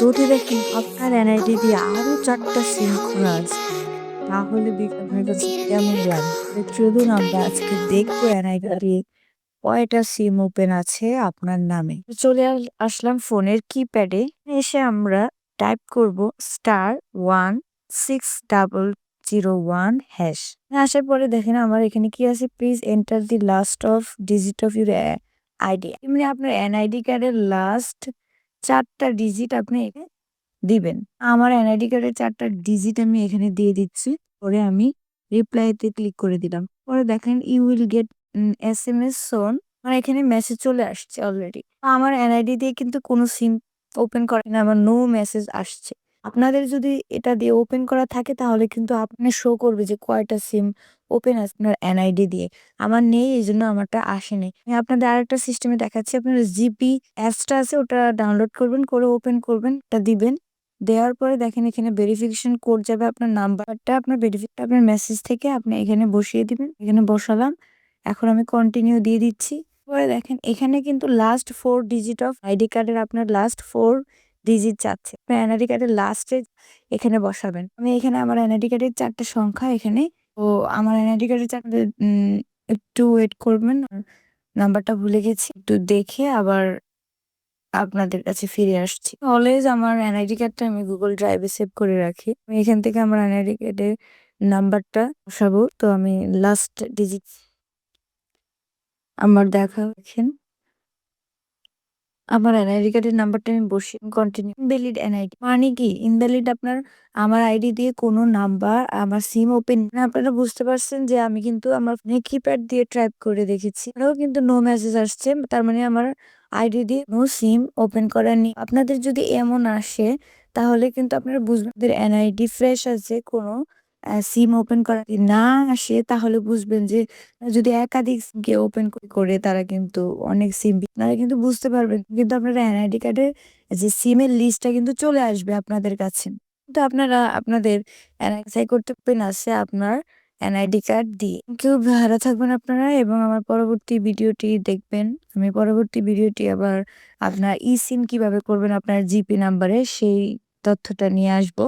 যদি দেখেন আপনার এনআইডি দিয়ে আরও চারটা সিম খোলা আছে, তাহলে কেমন তো চলুন আমরা আজকে দেখব এনআইডি দিয়ে কয়টা সিম ওপেন আছে আপনার নামে। চলে আস- আসলাম ফোনের কিপ্যাডে। এসে আমরা টাইপ করব star one six double zero one hash. আসার পরে দেখেন আমার এখানে কি আছে? Please enter the last of digit of your ID. এমনি আপনার এনআইডি কার্ডের লাস্ট চারটা ডিজিট আপনি এখানে দিবেন। আমার এনআইডি কার্ডের চারটা ডিজিট আমি এখানে দিয়ে দিচ্ছি। পরে আমি রিপ্লাইতে ক্লিক করে দিলাম। পরে দেখেন you will get S M S soon আমার এখানে মেসেজ চলে আসছে অলরেডি আমার এনআইডি দিয়ে কিন্তু কোনো সিম ওপেন করে না আমার নো মেসেজ আসছে। আপনাদের যদি এটা দিয়ে ওপেন করা থাকে, তাহলে কিন্তু আপনি শো করবে যে কয়টা সিম ওপেন আছে আপনার এনআইডি দিয়ে। আমার নেই, এই জন্য আমারটা আসেনি। আমি আপনাদের আরেকটা সিস্টেমে দেখাচ্ছি। আপনার জিপি অ্যাপসটা আছে, ওটা ডাউনলোড করবেন, করে ওপেন করবেন, এটা দিবেন। দেওয়ার পরে দেখেন এখানে ভেরিফিকেশন কোড যাবে আপনার নাম্বারটা আপনার ভেরিফিক আপনার মেসেজ থেকে আপনি এখানে বসিয়ে দিবেন, এখানে বসালাম। এখন আমি কন্টিনিউ দিয়ে দিচ্ছি। পরে দেখেন, এখানে কিন্তু last four digit of ID কার্ডের আপনার লাস্ট ফোর ডিজিট চাচ্ছে আপনার এনআইডি কার্ডের লাস্টে এখানে বসাবেন। আমি এখানে আমার এনআইডি কার্ডের চারটা সংখ্যা এখানে। ও আমার এনআইডি কার্ডের চারটে একটু ওয়েট করবেন। নাম্বারটা ভুলে গেছি। একটু দেখে আবার আপনাদের কাছে ফিরে আসছি। অলওয়েজ আমার এনআইডি কার্ডটা আমি গুগল ড্রাইভে সেভ করে রাখি। আমি এখান থেকে আমার এনআইডি কার্ডের নাম্বারটা বসাবো। তো আমি লাস্ট ডিজিট আমার দেখা দেখেন আমার এনআইডি কার্ডের নাম্বারটা আমি বসি কন্টিনিউ ইনভ্যালিড এনআইডি মানে কি? ইনভ্যালিড আপনার আমার আইডি দিয়ে কোনো নাম্বার আমার সিম ওপেন আপনারা বুঝতে পারছেন যে আমি কিন্তু আমার কিপ্যাড দিয়ে টাইপ করে দেখেছি। এটাও কিন্তু নো মেসেজ আসছে, তার মানে আমার আইডি দিয়ে নো সিম ওপেন করা নেই। আপনাদের যদি এমন আসে, তাহলে কিন্তু আপনারা বুঝবেন এনআইডি ফ্রেশ আছে, কোনো সিম ওপেন করা না আসে, তাহলে বুঝবেন যে যদি একাধিক সিমকে ওপেন করে তারা কিন্তু অনেক সিম আপনারা কিন্তু বুঝতে পারবেন, কিন্তু আপনারা এনআইডি কার্ডের যে সিমের লিস্টটা কিন্তু চলে আসবে আপনাদের কাছে। কিন্তু আপনারা, আপনাদের এনআইডি করতে পেন আছে আপনার এনআইডি কার্ড দিয়ে। কেউ ভালো থাকবেন আপনারা এবং আমার পরবর্তী ভিডিওটি দেখবেন। আমি পরবর্তী ভিডিওটি আবার আপনার ই সিম কীভাবে করবেন আপনার জিপি নাম্বারে সেই তথ্যটা নিয়ে আসব।